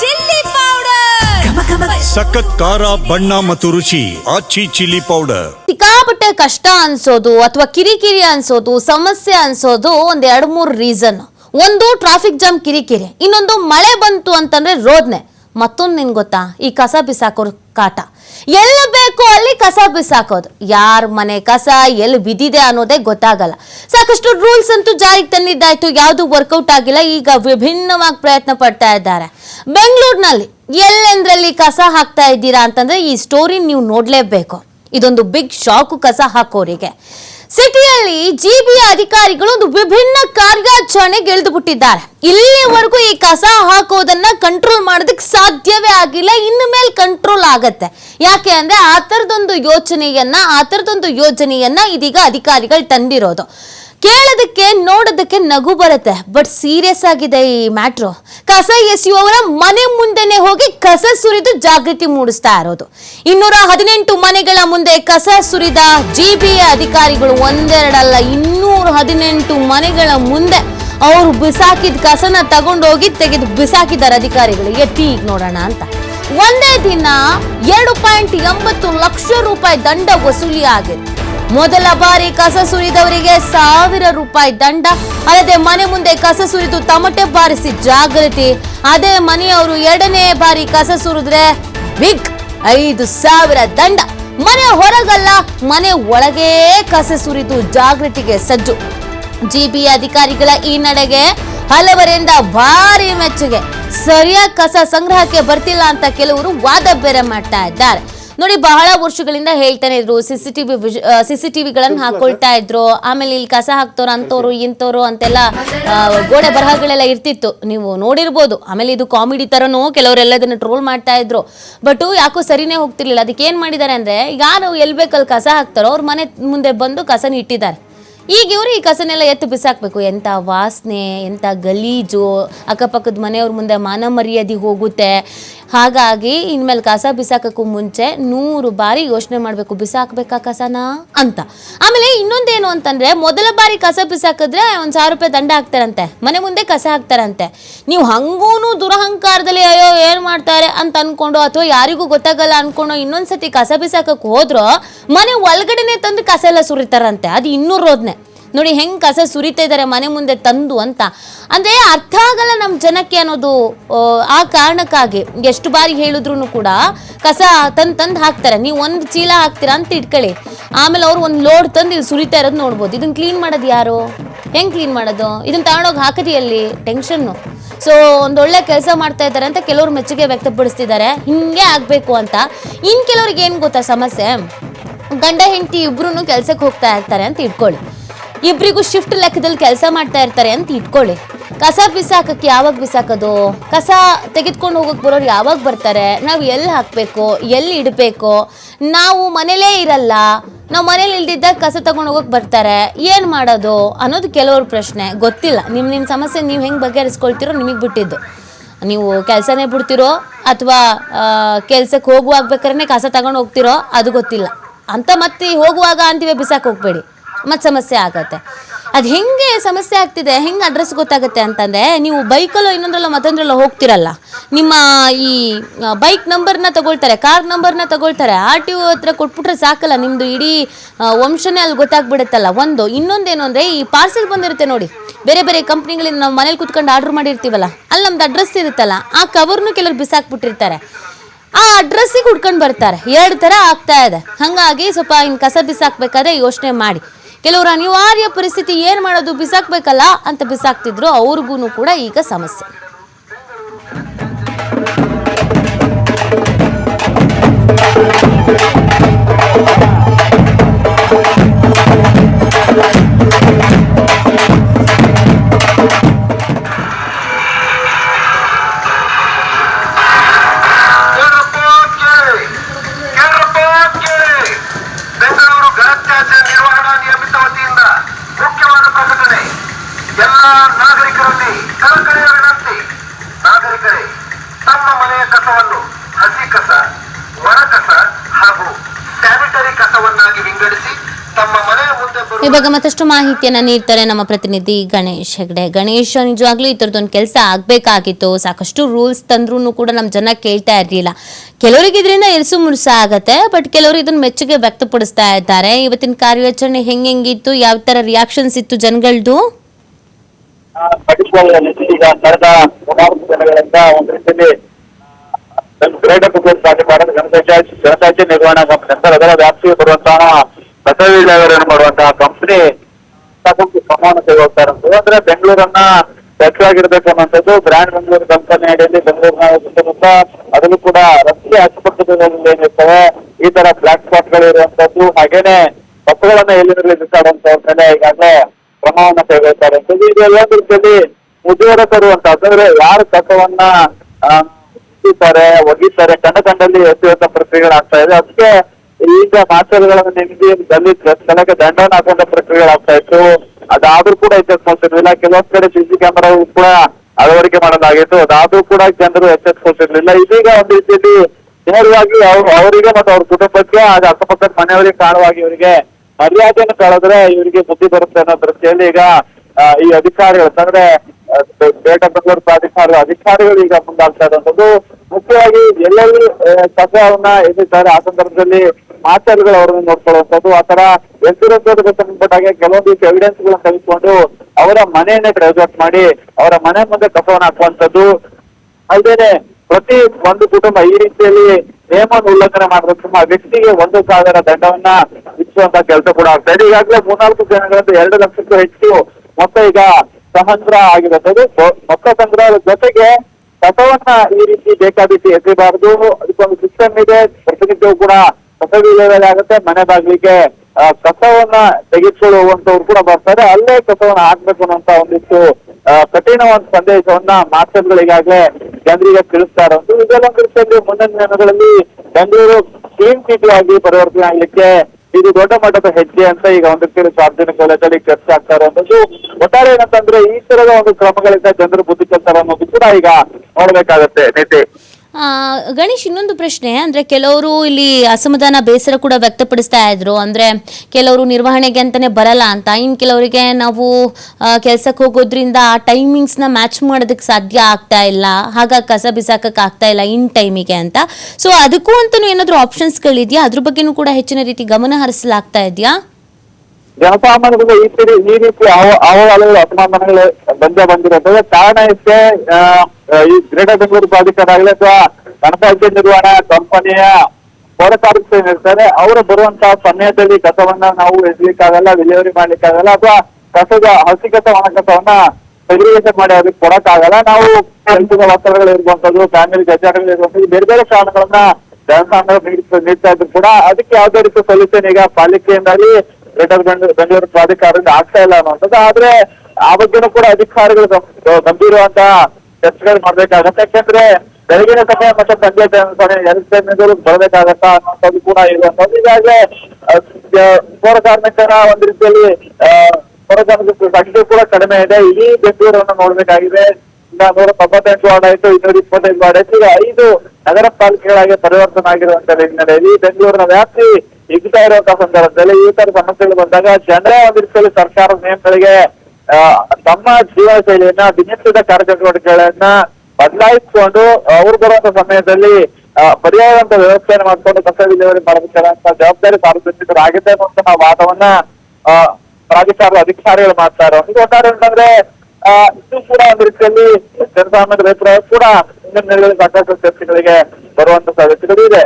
Chilli powder. ಸಖತ್ ಖಾರ ಬಣ್ಣ ಮತ್ತು ರುಚಿ ಆಚಿ ಚಿಲ್ಲಿ ಪೌಡರ್. ಸಿಕ್ಕಾಪಟ್ಟೆ ಕಷ್ಟ ಅನ್ಸೋದು ಅಥವಾ ಕಿರಿಕಿರಿ ಅನ್ಸೋದು ಸಮಸ್ಯೆ ಅನ್ಸೋದು ಒಂದ್ ಎರಡ್ ಮೂರ್ ರೀಸನ್ ಒಂದು ಟ್ರಾಫಿಕ್ ಜಾಮ್ ಕಿರಿಕಿರಿ ಇನ್ನೊಂದು ಮಳೆ ಬಂತು ಅಂತಂದ್ರೆ ರೋದ್ನೆ. ಮತ್ತೊಂದು ನಿನ್ ಗೊತ್ತಾ? ಈ ಕಸ ಬಿಸಾಕೋರ್ ಕಾಟ. ಎಲ್ಲಿ ಬೇಕು ಅಲ್ಲಿ ಕಸ ಬಿಸಾಕೋದು. ಯಾರ ಮನೆ ಕಸ ಎಲ್ಲಿ ಬಿದ್ದಿದೆ ಅನ್ನೋದೇ ಗೊತ್ತಾಗಲ್ಲ. ಸಾಕಷ್ಟು ರೂಲ್ಸ್ ಅಂತೂ ಜಾರಿಗೆ ತಂದಿದ್ದಾಯ್ತು. ಯಾವುದು ವರ್ಕೌಟ್ ಆಗಿಲ್ಲ. ಈಗ ವಿಭಿನ್ನವಾಗಿ ಪ್ರಯತ್ನ ಪಡ್ತಾ ಇದ್ದಾರೆ. ಬೆಂಗಳೂರಿನಲ್ಲಿ ಎಲ್ಲೆಂದ್ರಲ್ಲಿ ಕಸ ಹಾಕ್ತಾ ಇದ್ದೀರಾ ಅಂತಂದ್ರೆ ಈ ಸ್ಟೋರಿ ನೀವು ನೋಡ್ಲೇಬೇಕು. ಇದೊಂದು ಬಿಗ್ ಶಾಕು ಕಸ ಹಾಕೋರಿಗೆ. ಸಿಟಿಯಲ್ಲಿ ಜಿಬಿ ಅಧಿಕಾರಿಗಳು ಒಂದು ವಿಭಿನ್ನ ಕಾರ್ಯಾಚರಣೆಗೆ ಇಳಿದು ಬಿಟ್ಟಿದ್ದಾರೆ ಇಲ್ಲಿವರೆಗೂ ಈ ಕಸ ಹಾಕೋದನ್ನ ಕಂಟ್ರೋಲ್ ಮಾಡೋದಕ್ಕೆ ಸಾಧ್ಯವೇ ಆಗಿಲ್ಲ, ಇನ್ನು ಮೇಲೆ ಕಂಟ್ರೋಲ್ ಆಗತ್ತೆ. ಯಾಕೆ ಅಂದ್ರೆ ಆ ಥರದೊಂದು ಯೋಚನೆಯನ್ನ, ಆ ಥರದೊಂದು ಯೋಜನೆಯನ್ನ ಇದೀಗ ಅಧಿಕಾರಿಗಳು ತಂದಿರೋದು. ಕೇಳೋದಕ್ಕೆ, ನೋಡೋದಕ್ಕೆ ನಗು ಬರುತ್ತೆ. ಬಟ್ ಸೀರಿಯಸ್ ಆಗಿದೆ ಈ ಮ್ಯಾಟ್ರು. ಕಸ ಎಸೆಯುವವರ ಮನೆ ಮುಂದೆನೆ ಹೋಗಿ ಕಸ ಸುರಿದು ಜಾಗೃತಿ ಮೂಡಿಸ್ತಾ ಇರೋದು. ಇನ್ನೂರ ಹದಿನೆಂಟು ಮನೆಗಳ ಮುಂದೆ ಕಸ ಸುರಿದ ಜಿ ಬಿ ಅಧಿಕಾರಿಗಳು ಒಂದೆರಡಲ್ಲ, ಇನ್ನೂರ ಹದಿನೆಂಟು ಮನೆಗಳ ಮುಂದೆ ಅವರು ಬಿಸಾಕಿದ ಕಸನ ತಗೊಂಡೋಗಿ ತೆಗೆದು ಬಿಸಾಕಿದ್ದಾರೆ ಅಧಿಕಾರಿಗಳು. ಎತ್ತಿ ಈಗ ನೋಡೋಣ ಅಂತ. ಒಂದೇ ದಿನ ಎರಡು ಪಾಯಿಂಟ್ ಎಂಬತ್ತು ಲಕ್ಷ ರೂಪಾಯಿ ದಂಡ ವಸೂಲಿ ಆಗಿದೆ ಮೊದಲ ಬಾರಿ ಕಸ ಸುರಿದವರಿಗೆ ಸಾವಿರ ರೂಪಾಯಿ ದಂಡ. ಅಲ್ಲದೆ ಮನೆ ಮುಂದೆ ಕಸ ಸುರಿದು ತಮಟೆ ಬಾರಿಸಿ ಜಾಗೃತಿ. ಅದೇ ಮನೆಯವರು ಎರಡನೇ ಬಾರಿ ಕಸ ಸುರಿದ್ರೆ ಬಿಗ್ ಐದು ಸಾವಿರ ದಂಡ. ಮನೆ ಹೊರಗಲ್ಲ, ಮನೆ ಒಳಗೇ ಕಸ ಸುರಿದು ಜಾಗೃತಿಗೆ ಸಜ್ಜು. ಜಿಬಿ ಅಧಿಕಾರಿಗಳ ಈ ನಡೆಗೆ ಹಲವರಿಂದ ಭಾರಿ ಮೆಚ್ಚುಗೆ. ಸರಿಯಾಗಿ ಕಸ ಸಂಗ್ರಹಕ್ಕೆ ಬರ್ತಿಲ್ಲ ಅಂತ ಕೆಲವರು ವಾದ ಬೇರೆ ಮಾಡ್ತಾ ಇದ್ದಾರೆ. ನೋಡಿ ಬಹಳ ವರ್ಷಗಳಿಂದ ಹೇಳ್ತಾನೆ ಇದ್ರು ಸಿಸಿಟಿವಿ ಸಿಸಿಟಿವಿಗಳನ್ನು ಹಾಕೊಳ್ತಾ ಇದ್ರು. ಆಮೇಲೆ ಇಲ್ಲಿ ಕಸ ಹಾಕ್ತವ್ರು ಅಂತವ್ರು ಇಂಥವ್ರು ಅಂತೆಲ್ಲ ಗೋಡೆ ಬರಹಗಳೆಲ್ಲ ಇರ್ತಿತ್ತು. ನೀವು ನೋಡಿರ್ಬೋದು. ಆಮೇಲೆ ಇದು ಕಾಮಿಡಿ ತರನು ಕೆಲವರೆಲ್ಲ ಇದನ್ನ ಟ್ರೋಲ್ ಮಾಡ್ತಾ ಇದ್ರು. ಬಟ್ ಯಾಕೋ ಸರಿನೇ ಹೋಗ್ತಿರ್ಲಿಲ್ಲ. ಅದಕ್ಕೆ ಏನ್ ಮಾಡಿದ್ದಾರೆ ಅಂದ್ರೆ ಯಾರು ಎಲ್ ಬೇಕಲ್ಲಿ ಕಸ ಹಾಕ್ತಾರೋ ಅವ್ರ ಮನೆ ಮುಂದೆ ಬಂದು ಕಸನ ಇಟ್ಟಿದ್ದಾರೆ. ಈಗ ಇವರು ಈ ಕಸನೆಲ್ಲ ಎತ್ತು ಬಿಸಾಕ್ಬೇಕು. ಎಂಥ ವಾಸನೆ ಎಂಥ ಗಲೀಜು ಅಕ್ಕಪಕ್ಕದ ಮನೆಯವ್ರ ಮುಂದೆ ಮಾನ ಮರ್ಯಾದೆ ಹೋಗುತ್ತೆ. ಹಾಗಾಗಿ ಇನ್ಮೇಲೆ ಕಸ ಬಿಸಾಕಕ್ಕೂ ಮುಂಚೆ ನೂರು ಬಾರಿ ಯೋಚನೆ ಮಾಡಬೇಕು, ಬಿಸಾಕ್ಬೇಕಾ ಕಸನ ಅಂತ. ಆಮೇಲೆ ಇನ್ನೊಂದೇನು ಅಂತಂದ್ರೆ, ಮೊದಲ ಬಾರಿ ಕಸ ಬಿಸಾಕಿದ್ರೆ ಒಂದು ಸಾವಿರ ರೂಪಾಯಿ ದಂಡ ಹಾಕ್ತಾರಂತೆ, ಮನೆ ಮುಂದೆ ಕಸ ಹಾಕ್ತಾರಂತೆ. ನೀವು ಹಂಗೂನು ದುರಹಂಕಾರದಲ್ಲಿ ಅಯ್ಯೋ ಏನು ಮಾಡ್ತಾರೆ ಅಂತ ಅನ್ಕೊಂಡು ಅಥವಾ ಯಾರಿಗೂ ಗೊತ್ತಾಗಲ್ಲ ಅನ್ಕೊಂಡು ಇನ್ನೊಂದ್ಸತಿ ಕಸ ಬಿಸಾಕಕ್ಕೆ ಹೋದ್ರು ಮನೆ ಒಳಗಡೆನೆ ತಂದು ಕಸ ಎಲ್ಲ ಸುರಿತಾರಂತೆ, ಅದು ಇನ್ನೂ ರೋದ್ನೆ. ನೋಡಿ ಹೆಂಗ್ ಕಸ ಸುರಿತಾ ಇದ್ದಾರೆ ಮನೆ ಮುಂದೆ ತಂದು ಅಂತ. ಅಂದ್ರೆ ಅರ್ಥ ಆಗಲ್ಲ ನಮ್ಮ ಜನಕ್ಕೆ ಅನ್ನೋದು ಆ, ಕಾರಣಕ್ಕಾಗಿ. ಎಷ್ಟು ಬಾರಿ ಹೇಳಿದ್ರು ಕೂಡ ಕಸ ತಂದು ತಂದು ಹಾಕ್ತಾರೆ. ನೀವು ಒಂದು ಚೀಲ ಹಾಕ್ತೀರಾ ಅಂತ ಇಟ್ಕೊಳ್ಳಿ. ಆಮೇಲೆ ಅವ್ರು ಒಂದು ಲೋಡ್ ತಂದು ಇದು ಸುರಿತಾ ಇರೋದು ನೋಡ್ಬೋದು. ಇದನ್ನ ಕ್ಲೀನ್ ಮಾಡೋದು ಯಾರು? ಹೆಂಗ್ ಕ್ಲೀನ್ ಮಾಡೋದು? ಇದನ್ನ ತಗೊಂಡೋಗಿ ಹಾಕದಿಯಲ್ಲಿ ಟೆನ್ಷನ್ನು ಸೊ ಒಂದೊಳ್ಳೆ ಕೆಲಸ ಮಾಡ್ತಾ ಇದ್ದಾರೆ ಅಂತ ಕೆಲವರು ಮೆಚ್ಚುಗೆ ವ್ಯಕ್ತಪಡಿಸ್ತಿದ್ದಾರೆ ಹಿಂಗೆ ಆಗಬೇಕು ಅಂತ. ಇನ್ನು ಕೆಲವ್ರಿಗೆ ಏನು ಗೊತ್ತಾ ಸಮಸ್ಯೆ? ಗಂಡ ಹೆಂಡತಿ ಇಬ್ರು ಕೆಲ್ಸಕ್ಕೆ ಹೋಗ್ತಾ ಇರ್ತಾರೆ ಅಂತ ಇಟ್ಕೊಳ್ಳಿ. ಇಬ್ರಿಗೂ ಶಿಫ್ಟ್ ಲೆಕ್ಕದಲ್ಲಿ ಕೆಲಸ ಮಾಡ್ತಾ ಇರ್ತಾರೆ ಅಂತ ಇಟ್ಕೊಳ್ಳಿ. ಕಸ ಬಿಸಾಕಕ್ಕೆ ಯಾವಾಗ ಬಿಸಾಕೋದು? ಕಸ ತೆಗೆದುಕೊಂಡು ಹೋಗೋಕೆ ಬರೋರು ಯಾವಾಗ ಬರ್ತಾರೆ? ನಾವು ಎಲ್ಲಿ ಹಾಕಬೇಕು? ಎಲ್ಲಿ ಇಡಬೇಕು? ನಾವು ಮನೇಲೇ ಇರಲ್ಲ. ನಾವು ಮನೇಲಿ ಇಲ್ದಿದ್ದಾಗ ಕಸ ತಗೊಂಡು ಹೋಗೋಕೆ ಬರ್ತಾರೆ. ಏನು ಮಾಡೋದು? ಅನ್ನೋದು ಕೆಲವ್ರ ಪ್ರಶ್ನೆ. ಗೊತ್ತಿಲ್ಲ. ನಿಮ್ಮ ನಿಮ್ಮ ಸಮಸ್ಯೆ ನೀವು ಹೆಂಗೆ ಬಗೆಹರಿಸ್ಕೊಳ್ತೀರೋ ನಿಮಗೆ ಬಿಟ್ಟಿದ್ದು. ನೀವು ಕೆಲಸನೇ ಬಿಡ್ತಿರೋ ಅಥವಾ ಕೆಲಸಕ್ಕೆ ಹೋಗುವಾಗ ಬೇಕಾದ್ರೆ ಕಸ ತಗೊಂಡು ಹೋಗ್ತಿರೋ ಅದು ಗೊತ್ತಿಲ್ಲ. ಅಂತ ಮತ್ತೆ ಹೋಗುವಾಗ ಅಂತೀವಿ ಬಿಸಾಕ್ ಹೋಗ್ಬೇಡಿ. ಮತ್ತೆ ಸಮಸ್ಯೆ ಆಗತ್ತೆ. ಅದು ಹೆಂಗೆ ಸಮಸ್ಯೆ ಆಗ್ತಿದೆ, ಹೆಂಗೆ ಅಡ್ರೆಸ್ ಗೊತ್ತಾಗುತ್ತೆ ಅಂತಂದರೆ, ನೀವು ಬೈಕಲ್ಲೋ ಇನ್ನೊಂದ್ರಲ್ಲೋ ಮತ್ತೊಂದ್ರಲ್ಲೋ ಹೋಗ್ತಿರಲ್ಲ. ನಿಮ್ಮ ಈ ಬೈಕ್ ನಂಬರ್ನ ತಗೊಳ್ತಾರೆ ಕಾರ್ ನಂಬರ್ನ ತಗೊಳ್ತಾರೆ ಆರ್ ಟಿ ಒ ಹತ್ರ ಕೊಟ್ಬಿಟ್ರೆ ಸಾಕಲ್ಲ ನಿಮ್ಮದು ಇಡೀ ವಂಶನೇ ಅಲ್ಲಿ ಗೊತ್ತಾಗ್ಬಿಡುತ್ತಲ್ಲ. ಒಂದು, ಇನ್ನೊಂದೇನು ಅಂದರೆ, ಈ ಪಾರ್ಸೆಲ್ ಬಂದಿರುತ್ತೆ ನೋಡಿ. ಬೇರೆ ಬೇರೆ ಕಂಪ್ನಿಗಳಿಂದ ನಾವು ಮನೇಲಿ ಕುತ್ಕೊಂಡು ಆರ್ಡರ್ ಮಾಡಿರ್ತೀವಲ್ಲ, ಅಲ್ಲಿ ನಮ್ದು ಅಡ್ರೆಸ್ ಇರುತ್ತಲ್ಲ, ಆ ಕವರ್ನು ಕೆಲವರು ಬಿಸಾಕ್ಬಿಟ್ಟಿರ್ತಾರೆ. ಆ ಅಡ್ರೆಸ್ಸಿಗೆ ಹುಡ್ಕೊಂಡು ಬರ್ತಾರೆ. ಎರಡು ಥರ ಆಗ್ತಾ ಇದೆ. ಹಾಗಾಗಿ ಸ್ವಲ್ಪ ಇನ್ನು ಕಸ ಬಿಸಾಕ್ಬೇಕಾದ್ರೆ ಯೋಚನೆ ಮಾಡಿ. ಕೆಲವರು ಅನಿವಾರ್ಯ ಪರಿಸ್ಥಿತಿ ಏನು ಮಾಡೋದು ಬಿಸಾಕ್ಬೇಕಲ್ಲ ಅಂತ ಬಿಸಾಕ್ತಿದ್ರು ಅವ್ರಿಗೂ ಕೂಡ ಈಗ ಸಮಸ್ಯೆ. ನಾಗರಿಕರಲ್ಲಿ ಕಳಕಳಿಯ ವಿನಂತಿ ನಾಗರಿಕರೇ, ತಮ್ಮ ಮನೆಯ ಕಸವನ್ನು ಹಸಿ ಕಸ, ಒಣ ಕಸ ಹಾಗೂ ಸ್ಯಾನಿಟರಿ ಕಸವನ್ನಾಗಿ ವಿಂಗಡಿಸಿ ತಮ್ಮ ಮನೆಯ ಮುಂದೆ ಬರುವ ಇವಾಗ ಮತ್ತಷ್ಟು ಮಾಹಿತಿಯನ್ನ ನೀಡ್ತಾರೆ ನಮ್ಮ ಪ್ರತಿನಿಧಿ ಗಣೇಶ್ ಹೆಗ್ಡೆ. ಗಣೇಶ್, ನಿಜವಾಗ್ಲೂ ಈ ಥರದ್ದೊಂದು ಕೆಲಸ ಆಗ್ಬೇಕಾಗಿತ್ತು. ಸಾಕಷ್ಟು ರೂಲ್ಸ್ ತಂದ್ರೂ ಕೂಡ ನಮ್ಮ ಜನ ಕೇಳ್ತಾ ಇರಲಿಲ್ಲ. ಕೆಲವರಿಗೆ ಇದರಿಂದ ಎರಸು ಮುರುಸ ಆಗತ್ತೆ, ಬಟ್ ಕೆಲವರು ಇದನ್ನ ಮೆಚ್ಚುಗೆ ವ್ಯಕ್ತಪಡಿಸ್ತಾ ಇದ್ದಾರೆ. ಇವತ್ತಿನ ಕಾರ್ಯಾಚರಣೆ ಹೆಂಗೆಂಗಿತ್ತು ಯಾವ ತರ ರಿಯಾಕ್ಷನ್ಸ್ ಇತ್ತು ಜನಗಳದ್ದು ಪಡಿಸಿಕೊಳ್ಳಲು ಈಗ ಕಳೆದ ಮೂರಾರು ದಿನಗಳಿಂದ ಒಂದು ರೀತಿಯಲ್ಲಿ ಗ್ರೇಟರ್ ಪುತ್ತೂರು ಪ್ರಾಧಿಕಾರದ ಜನಸಂಖ್ಯೆ ಜನಸಂಖ್ಯೆ ನಿರ್ವಹಣಾ ಕಂಪನಿ ಅಂತ ಅದರ ವ್ಯಾಪ್ತಿಗೆ ಬರುವಂತಹ ಬಸವೀಳವರನ್ನು ಮಾಡುವಂತಹ ಕಂಪನಿ ಸಾಕಷ್ಟು ಪ್ರಮಾಣ ಹೋಗ್ತಾ ಇರೋದು ಅಂದ್ರೆ ಬೆಂಗಳೂರನ್ನ ಅನ್ನೋಂಥದ್ದು ಬ್ರ್ಯಾಂಡ್ ಬೆಂಗಳೂರು ಕಂಪನಿ ಅಡಿಯಲ್ಲಿ ಬೆಂಗಳೂರಿನ ಸುತ್ತಮುತ್ತ ಅದನ್ನು ಕೂಡ ರಸ್ತೆ ಅಕ್ಕಪಕ್ಕದಲ್ಲಿ ಏನಿರ್ತವೆ ಈ ತರ ಬ್ಲಾಕ್ ಸ್ಪಾಟ್ಗಳು ಇರುವಂತದ್ದು ಹಾಗೇನೆ ಕಪ್ಪುಗಳನ್ನ ಎಲ್ಲಿರಲಿ ಬಿಸಾಡುವಂತ ಈಗಾಗಲೇ ಕ್ರಮವನ್ನ ಕೈಗೊಳ್ತಾರೆ ಇದೆಲ್ಲ ರೀತಿಯಲ್ಲಿ ಮುಜುಗರ ತರುವಂತ, ಅಂದ್ರೆ ಯಾರು ಕಸವನ್ನ ಎಸೀತಾರೆ ಒಗಿತಾರೆ ಕಂಡ ಕಂಡಲ್ಲಿ ಎಸೆಯುವಂತ ಪ್ರಕ್ರಿಯೆಗಳಾಗ್ತಾ ಇದೆ. ಅದಕ್ಕೆ ಈಗ ಮಾಸ್ಟರ್ಗಳನ್ನು ನಿಮಗೆ ದಲಿತ ಸ್ಥಳಕ್ಕೆ ದಂಡವನ್ನು ಹಾಕುವಂತ ಪ್ರಕ್ರಿಯೆಗಳಾಗ್ತಾ ಇತ್ತು. ಅದಾದ್ರೂ ಕೂಡ ಎಚ್ಚೆತ್ಕೊಳ್ತಿರ್ಲಿಲ್ಲ ಕೆಲವೊಂದ್ ಕಡೆ ಸಿಸಿ ಕ್ಯಾಮೆರಾ ಕೂಡ ಅಳವಡಿಕೆ ಮಾಡಲಾಗಿತ್ತು ಅದಾದ್ರೂ ಕೂಡ ಜನರು ಎಚ್ಚೆತ್ಕೊಳ್ತಿರ್ಲಿಲ್ಲ ಇದೀಗ ಒಂದು ರೀತಿಯಲ್ಲಿ ನೇರವಾಗಿ ಅವ್ರು, ಅವರಿಗೆ ಮತ್ತು ಅವ್ರ ಕುಟುಂಬಕ್ಕೆ ಅಕ್ಕಪಕ್ಕದ ಮನೆಯವರಿಗೆ ಕಾರಣವಾಗಿ ಇವರಿಗೆ ಮರ್ಯಾದೆಯನ್ನು ಕಳೆದ್ರೆ ಇವರಿಗೆ ಬುದ್ಧಿ ಬರುತ್ತೆ ಅನ್ನೋ ದೃಷ್ಟಿಯಲ್ಲಿ ಈಗ ಈ ಅಧಿಕಾರಿಗಳು, ಅಂದ್ರೆ ಬೇಟ ಬೆಂಗಳೂರು ಪ್ರಾಧಿಕಾರದ ಅಧಿಕಾರಿಗಳು ಈಗ ಮುಂದಾಗ್ತಾ ಇರುವಂತದ್ದು ಮುಖ್ಯವಾಗಿ ಎಲ್ಲೆಲ್ಲಿ ಕಸವನ್ನ ಎಸೆತಾರೆ ಆ ಸಂದರ್ಭದಲ್ಲಿ ಮಾತಾಡಿಗಳು ಅವರನ್ನು ನೋಡ್ಕೊಳ್ಳುವಂಥದ್ದು. ಆ ತರ ಎದುರಂತದಕ್ಕೆ ಸಂಬಂಧಪಟ್ಟ ಹಾಗೆ ಕೆಲವೊಂದಿಷ್ಟು ಎವಿಡೆನ್ಸ್ ಗಳನ್ನ ತೆಗೆದುಕೊಂಡು ಅವರ ಮನೆಯನ್ನೇ ಟ್ರೆಜರ್ಟ್ ಮಾಡಿ ಅವರ ಮನೆ ಮುಂದೆ ಕಸವನ್ನು ಹಾಕುವಂಥದ್ದು. ಅಲ್ಲದೆ ಪ್ರತಿ ಒಂದು ಕುಟುಂಬ ಈ ರೀತಿಯಲ್ಲಿ ನಿಯಮ ಉಲ್ಲಂಘನೆ ಮಾಡಿದ ಆ ವ್ಯಕ್ತಿಗೆ ಒಂದು ಸಾವಿರ ದಂಡವನ್ನ ವಿಧಿಸುವಂತ ಕೆಲಸ ಕೂಡ ಆಗ್ತಾ ಇದೆ. ಈಗಾಗಲೇ ಮೂರ್ನಾಲ್ಕು ಜನಗಳಿಂದ ಎರಡು ಲಕ್ಷಕ್ಕೂ ಹೆಚ್ಚು ಮೊತ್ತ ಈಗ ಸಂಗ್ರಹ ಆಗಿರುತ್ತದೆ ಮೊತ್ತ ಸಂಗ್ರಹದ ಜೊತೆಗೆ ಕಸವನ್ನ ಈ ರೀತಿ ಬೇಕಾಬಿಟ್ಟು ಎಸೆಬಾರದು ಅದಕ್ಕೊಂದು ಸಿಸ್ಟಮ್ ಇದೆ. ಪ್ರತಿನಿತ್ಯವೂ ಕೂಡ ಕಸ ವಿಲೇವಾರಿ ಆಗುತ್ತೆ. ಮನೆ ಬಾಗಿಲಿಗೆ ಕಸವನ್ನ ತೆಗೆದುಕೊಳ್ಳುವಂತವ್ರು ಕೂಡ ಬರ್ತಾರೆ. ಅಲ್ಲೇ ಕಸವನ್ನ ಹಾಕ್ಬೇಕು ಅನ್ನುವಂತ ಒಂದಿಷ್ಟು ಕಠಿಣವಾದ ಸಂದೇಶವನ್ನ ಮಾಧ್ಯಮಗಳಿಗಾಗಲೇ ಜನರಿಗೆ ತಿಳಿಸ್ತಾ ಇದೆಲ್ಲ ರೀತಿಯಲ್ಲಿ ಮುಂದಿನ ದಿನಗಳಲ್ಲಿ ಬೆಂಗಳೂರು ಕ್ಲೀನ್ ಸಿಟಿ ಆಗಿ ಪರಿವರ್ತನೆ ಆಗ್ಲಿಕ್ಕೆ ಇದು ದೊಡ್ಡ ಮಟ್ಟದ ಹೆಜ್ಜೆ ಅಂತ ಈಗ ಒಂದು ಕೇಳಿ ಸಾರ್ವಜನಿಕ ವಲಯದಲ್ಲಿ ಚರ್ಚೆ ಆಗ್ತಾ ಇರುವಂತದ್ದು ಒಟ್ಟಾರೆ ಏನಂತಂದ್ರೆ ಈ ತರದ ಒಂದು ಕ್ರಮಗಳಿಂದ ಜನರು ಬುದ್ಧಿ ಕಲ್ತಾರ ಅನ್ನೋದು ಕೂಡ ಈಗ ನೋಡ್ಬೇಕಾಗತ್ತೆ ನೀತಿ ಗಣೇಶ್, ಇನ್ನೊಂದು ಪ್ರಶ್ನೆ, ಅಂದ್ರೆ ಕೆಲವರು ಇಲ್ಲಿ ಅಸಮಾಧಾನ ಬೇಸರ ಕೂಡ ವ್ಯಕ್ತಪಡಿಸ್ತಾ ಇದ್ರು. ಅಂದ್ರೆ ಕೆಲವರು ನಿರ್ವಹಣೆಗೆ ಅಂತಲೇ ಬರಲ್ಲ ಅಂತ. ಇನ್ ಕೆಲವರಿಗೆ ನಾವು ಕೆಲ್ಸಕ್ಕೆ ಹೋಗೋದ್ರಿಂದ ಆ ಟೈಮಿಂಗ್ಸ್ನ ಮ್ಯಾಚ್ ಮಾಡೋದಕ್ಕೆ ಸಾಧ್ಯ ಆಗ್ತಾ ಇಲ್ಲ. ಹಾಗಾಗಿ ಕಸ ಬಿಸಾಕಕ್ಕೆ ಆಗ್ತಾ ಇಲ್ಲ ಇನ್ ಟೈಮಿಗೆ ಅಂತ. ಸೊ ಅದಕ್ಕೂ ಅಂತಲೂ ಏನಾದರೂ ಆಪ್ಷನ್ಸ್ಗಳಿದೆಯಾ ಅದ್ರ ಬಗ್ಗೆನೂ ಕೂಡ ಹೆಚ್ಚಿನ ರೀತಿ ಗಮನ ಹರಿಸಲಾಗ್ತಾ ಇದೆಯಾ? ಜನಸಾಮಾನ್ಯರಿಗೆ ಈ ರೀತಿ ಈ ರೀತಿ ಅವ- ಅಹವಾಲುಗಳು ಅಸಮಾಧಾನಗಳು ಬಂದೇ ಬಂದಿರುತ್ತದೆ ಕಾರಣ ಇಷ್ಟೇ ಈ ಗ್ರೇಟರ್ ಬೆಂಗಳೂರು ಪ್ರಾಧಿಕಾರ ಆಗಲಿ ಅಥವಾ ಗಣಪತಿ ನಿರ್ವಹಣಾ ಕಂಪನಿಯ ಪೌರ ಏನಿರ್ತಾರೆ ಅವರು ಬರುವಂತಹ ಸಮಯದಲ್ಲಿ ಕಸವನ್ನ ನಾವು ಎಸ್ಲಿಕ್ಕಾಗಲ್ಲ ವಿಲೇವರಿ ಮಾಡ್ಲಿಕ್ಕಾಗಲ್ಲ, ಅಥವಾ ಕಸದ, ಹಸಿ ಕಸ, ಒಣ ಕಸವನ್ನ ಸೆಗ್ರಿಗೇಷನ್ ಮಾಡಿ ಅದಕ್ಕೆ ಕೊಡಕ್ಕಾಗಲ್ಲ. ನಾವು ಕೆಲಸದ ಒತ್ತಡಗಳು ಇರುವಂತದ್ದು ಫ್ಯಾಮಿಲಿ ಗಜಾಟಗಳು ಇರುವಂತದ್ದು, ಬೇರೆ ಬೇರೆ ಕಾರಣಗಳನ್ನ ಜನಸಾಮಾನ್ಯರು ನೀಡ್ತಾ ಇದ್ರು ಕೂಡ. ಅದಕ್ಕೆ ಯಾವುದೇ ರೀತಿಯ ಸೊಲ್ಯೂಷನ್ ಈಗ ಪಾಲಿಕೆಯಿಂದಾಗಿ ಗ್ರೇಟರ್ ಬೆಂಗಳೂರು ಪ್ರಾಧಿಕಾರದಿಂದ ಆಗ್ತಾ ಇಲ್ಲ ಅನ್ನುವಂಥದ್ದು. ಆದ್ರೆ ಆ ಬಗ್ಗೆನೂ ಕೂಡ ಅಧಿಕಾರಿಗಳು ಗಂಭೀರವಾದ ಚರ್ಚೆಗಳು ಮಾಡ್ಬೇಕಾಗತ್ತೆ. ಯಾಕಂದ್ರೆ ಬೆಳಗಿನ ಸಮಯ ಮತ್ತೆ ಸಂಜೆ ಸಮಯ ಎರಡು ಟೈಮ್ಗಳು ಬರಬೇಕಾಗತ್ತ ಅನ್ನೋದು ಕೂಡ ಇರುವಂತದ್ದು ಯ- ಪೌರ ಕಾರ್ಮಿಕರ ಒಂದು ರೀತಿಯಲ್ಲಿ ಪೌರ ಕಾರ್ಮಿಕರ ಸಂಖ್ಯೆ ಕೂಡ ಕಡಿಮೆ ಇದೆ. ಇಡೀ ಬೆಂಗಳೂರನ್ನು ನೋಡ್ಬೇಕಾಗಿದೆ. ನೂರ ತೊಂಬತ್ತೆಂಟು ವಾರ್ಡ್ ಆಯ್ತು, ಇನ್ನೂರ ಇಪ್ಪತ್ತೈದು ವಾರ್ಡ್ ಆಯ್ತು. ಈಗ ಐದು ನಗರ ಪಾಲಿಕೆಗಳಾಗಿ ಪರಿವರ್ತನೆ ಆಗಿರುವಂತ ಹಿನ್ನೆಲೆಯಲ್ಲಿ ಬೆಂಗಳೂರಿನ ವ್ಯಾಪ್ತಿ ಹಿಗ್ತಾ ಇರುವಂತಹ ಸಂದರ್ಭದಲ್ಲಿ ಈ ತರ ಸಮಸ್ಯೆಗಳು ಬಂದಾಗ ಜನರೇ ಒಂದು ರೀತಿಯಲ್ಲಿ ಸರ್ಕಾರದ ನಿಯಮಗಳಿಗೆ ತಮ್ಮ ಜೀವನ ಶೈಲಿಯನ್ನ, ದಿನನಿತ್ಯದ ಕಾರ್ಯಚಟುವಟಿಕೆಗಳನ್ನ ಬದಲಾಯಿಸಿಕೊಂಡು ಅವ್ರು ಬರುವಂತ ಸಮಯದಲ್ಲಿ ಪರ್ಯಾಯವಂತ ವ್ಯವಸ್ಥೆಯನ್ನು ಮಾಡ್ಕೊಂಡು ಕಸ ವಿಲೇವಾರಿ ಮಾಡಬೇಕಾದಂತ ಜವಾಬ್ದಾರಿ ಸಾರ್ವಜನಿಕರು ಆಗಿದೆ ಅನ್ನುವಂತ ನಾವು ವಾದವನ್ನ ಪ್ರಾಧಿಕಾರದ ಅಧಿಕಾರಿಗಳು ಮಾಡ್ತಾ ಇರೋ ಒಟ್ಟಾರೆ ಅಂತಂದ್ರೆ ಇದು ಕೂಡ ಒಂದು ರೀತಿಯಲ್ಲಿ ಜನಸಾಮಾನ್ಯ ರೈತರ ಕೂಡ ಸಾಕಷ್ಟು ಚರ್ಚೆಗಳಿಗೆ ಬರುವಂತ ಸಾಧ್ಯತೆಗಳು ಇದೆ.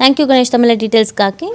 Thank you Ganesh Tamil details కాకి.